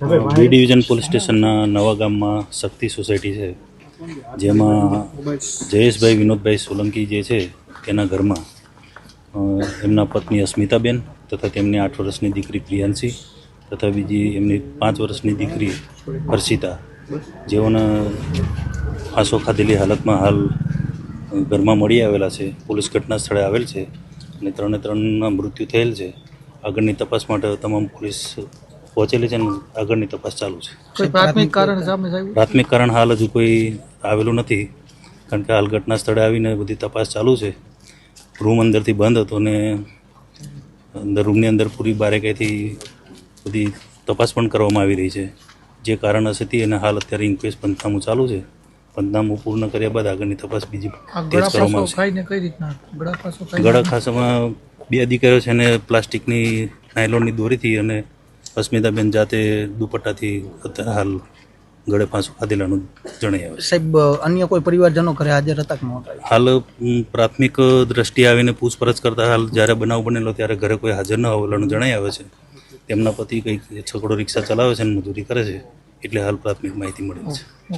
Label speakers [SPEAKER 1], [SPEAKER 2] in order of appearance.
[SPEAKER 1] B division police સ્ટેશનના નવા ગામમાં શક્તિ સોસાયટી છે. જેમાં જયેશભાઈ, વિનોદભાઈ સોલંકી જે છે તેના ઘરમાં એમના પત્ની અસ્મિતાબેન તથા તેમની આઠ વર્ષની દીકરી પ્રિયાંશી તથા બીજી એમની પાંચ વર્ષની દીકરી હર્ષિતા. જેઓને ફાંસો ખાધેલી હાલતમાં હાલ ઘરમાં મળી આવેલા છે. પોલીસ ઘટના સ્થળે આવેલ છે અને ત્રણે ત્રણના મૃત્યુ થયેલ છે. આગળની તપાસ માટે તમામ પોલીસ પહોંચેલી છે અને આગળની તપાસ ચાલુ છે.
[SPEAKER 2] પ્રાથમિક કારણ સામે
[SPEAKER 1] પ્રાથમિક કારણ હાલ હજુ કોઈ આવેલું નથી કારણ કે હાલ ઘટના સ્થળે આવીને બધી તપાસ ચાલુ છે. રૂમ અંદરથી બંધ હતો ને અંદર રૂમની અંદર પૂરી બારેકાઈથી બધી તપાસ પણ કરવામાં આવી રહી છે. જે કારણ હશે તે અને હાલ અત્યારે ઇન્ક્વેસ્ટ પંચનામું ચાલુ છે. પંચનામું પૂર્ણ કર્યા બાદ આગળની તપાસ બીજી તેજ કરવામાં આવશે.
[SPEAKER 2] ખાઈને કઈ રીતના? ગળા
[SPEAKER 1] ગળા ખાસામાં બે અધિકારીઓ છે અને પ્લાસ્ટિકની નાયલોનની દોરીથી અને અસ્મિતાબેન જાતે દુપટ્ટાથી અત્યારે હાલ ગળે ફાંસો ખાધેલાનું જણાઈ આવે
[SPEAKER 3] સાહેબ અન્ય કોઈ પરિવારજનો ઘરે હાજર હતા કે નહોતા
[SPEAKER 1] હાલ પ્રાથમિક દ્રષ્ટિએ આવીને પૂછપરછ કરતા હાલ જ્યારે બનાવ બનેલો ત્યારે ઘરે કોઈ હાજર ન હોવાનું જણાઈ આવે છે. તેમના પતિ કંઈક છકડો રિક્ષા ચલાવે છે અને મજૂરી કરે છે એટલે હાલ પ્રાથમિક માહિતી મળી છે.